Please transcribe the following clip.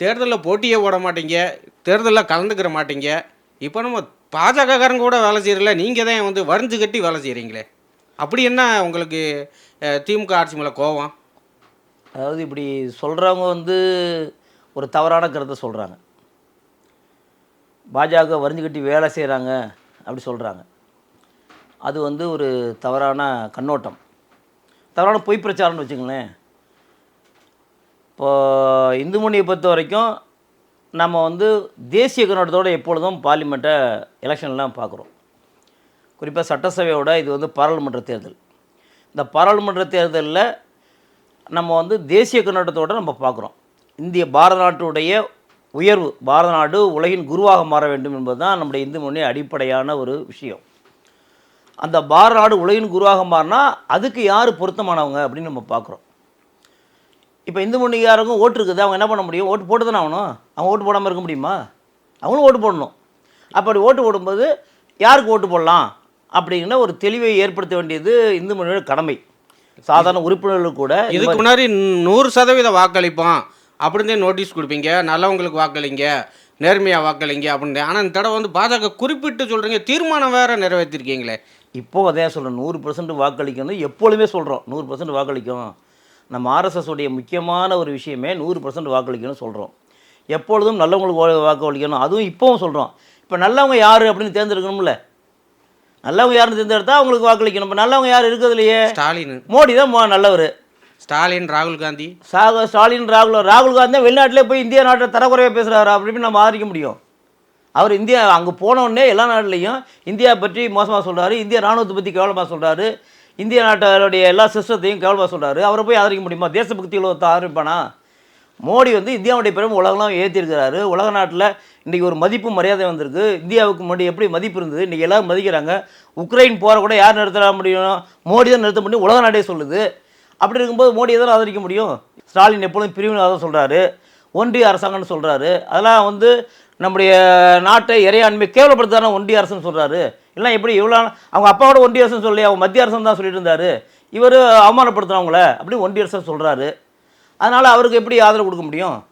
தேர்தலில் போட்டியே போட மாட்டீங்க தேர்தலில் கலந்துக்கிற மாட்டீங்க. இப்போ நம்ம பாஜகக்காரங்க கூட வேலை செய்யறல நீங்கள் தான் வந்து வரிஞ்சு கட்டி வேலை செய்கிறீங்களே அப்படி என்ன உங்களுக்கு திமுக ஆட்சி மேலே கோவம்? அதாவது இப்படி சொல்கிறவங்க வந்து ஒரு தவறான கருத்தை சொல்கிறாங்க பாஜக வரிஞ்சு கட்டி வேலை செய்கிறாங்க அப்படி சொல்கிறாங்க அது வந்து ஒரு தவறான கண்ணோட்டம். தவறான பொய் பிரச்சாரம்னு வச்சுங்களேன் இப்போ இந்து மொழியை பொறுத்த வரைக்கும் நம்ம வந்து தேசிய கண்ணோட்டத்தோடு எப்பொழுதும் பார்லிமெண்ட்டை எலெக்ஷன்லாம் பார்க்குறோம். குறிப்பாக சட்டசபையோட இது வந்து பாராளுமன்ற தேர்தல். இந்த பாராளுமன்ற தேர்தலில் நம்ம வந்து தேசிய கண்ணோட்டத்தோடு நம்ம பார்க்குறோம். இந்திய பாரத நாட்டுடைய உயர்வு பாரத நாடு உலகின் குருவாக மாற வேண்டும் என்பது தான் நம்முடைய இந்து மொழி அடிப்படையான ஒரு விஷயம். அந்த பாரத நாடு உலகின் குருவாக மாறினா அதுக்கு யார் பொருத்தமானவங்க அப்படின்னு நம்ம பார்க்குறோம். இப்போ இந்து மொழிக்காரங்க ஓட்டு இருக்குது. அவங்க என்ன பண்ண முடியும்? ஓட்டு போட்டு தானே ஆகணும்? அவங்க ஓட்டு போடாமல் இருக்க முடியுமா? அவங்களும் ஓட்டு போடணும். அப்படி ஓட்டு போடும்போது யாருக்கு ஓட்டு போடலாம்? அப்படிங்கிற ஒரு தெளிவை ஏற்படுத்த வேண்டியது இந்து மொழியோட கடமை. சாதாரண உறுப்பினர்களுக்கு கூட இதுக்கு முன்னாடி நூறு சதவீத வாக்களிப்போம். அப்படின்னு நோட்டீஸ் கொடுப்பீங்க. நல்லவங்களுக்கு வாக்களிங்க. நேர்மையாக வாக்களிங்க அப்படின்னு ஆனால் இந்த தடவை வந்து பாஜக குறிப்பிட்டு சொல்கிறீங்க தீர்மானம் வேற நிறைவேற்றிருக்கீங்களே. இப்போ அதே சொல்கிறேன் நூறு பர்சன்ட் வாக்களிக்கணும் எப்பொழுதுமே சொல்கிறோம் நூறு பர்சன்ட் வாக்களிக்கும். நம்ம ஆர்எஸ்எஸ் உடைய முக்கியமான ஒரு விஷயமே நூறு பர்சன்ட் வாக்களிக்கணும்னு சொல்கிறோம் எப்பொழுதும் நல்லவங்களுக்கு வாக்களிக்கணும். அதுவும் இப்போவும் சொல்கிறோம் இப்போ நல்லவங்க யார் அப்படின்னு தேர்ந்தெடுக்கணும்ல? நல்லவங்க யாருன்னு தேர்ந்தெடுத்தா அவங்களுக்கு வாக்களிக்கணும். இப்போ நல்லவங்க யார் இருக்கிறது இல்லையே? ஸ்டாலின். மோடி தான் நல்லவர். ஸ்டாலின் ராகுல் காந்தி. சாக ஸ்டாலின் ராகுல் ராகுல் காந்தி தான் வெளிநாட்டிலே போய் இந்தியா நாட்டை தரக்குறையாக பேசுகிறாரு அப்படின்னு நம்ம ஆதரிக்க முடியும். அவர் இந்தியா அங்கே போனோடனே எல்லா நாட்டிலையும் இந்தியா பற்றி மோசமாக சொல்கிறாரு இந்திய ராணுவத்தை பற்றி கேவலமாக சொல்கிறாரு இந்திய நாட்டோடைய எல்லா சிஸ்டத்தையும் கேவலமாக சொல்கிறாரு அவரை போய் ஆதரிக்க முடியுமா? தேசபக்திகளை ஒருத்தன் ஆதரிப்பானா மோடி வந்து இந்தியாவுடைய பெரும் உலகெல்லாம் ஏற்றிருக்கிறாரு உலக நாட்டில் இன்றைக்கி ஒரு மதிப்பு மரியாதை வந்திருக்கு. இந்தியாவுக்கு முன்னாடி எப்படி மதிப்பு இருந்தது? இன்றைக்கி எல்லாரும் மதிக்கிறாங்க. உக்ரைன் போகிற கூட யார் நிறுத்த முடியும்? மோடி தான் நிறுத்த முடியும். உலக நாடே சொல்லுது. அப்படி இருக்கும்போது மோடியை தான் ஆதரிக்க முடியும்? ஸ்டாலின் எப்பொழுதும் பிரிவினவாதம் சொல்கிறாரு ஒன்றிய அரசாங்கம்னு சொல்கிறாரு அதெல்லாம் வந்து நம்முடைய நாட்டை இறையாண்மை கேவலப்படுத்தான ஒன்றிய அரசுன்னு சொல்கிறாரு இல்லை எப்படி இவ்வளோ அவங்க அப்பாவோட ஒன்றிய அரசு சொல்லி அவங்க மத்திய அரசு தான் சொல்லிட்டு இருந்தாரு இவர் அவமானப்படுத்துகிறவங்கள அப்படி ஒன்றிய அரசு சொல்கிறாரு அதனால் அவருக்கு எப்படி ஆதரவு கொடுக்க முடியும்?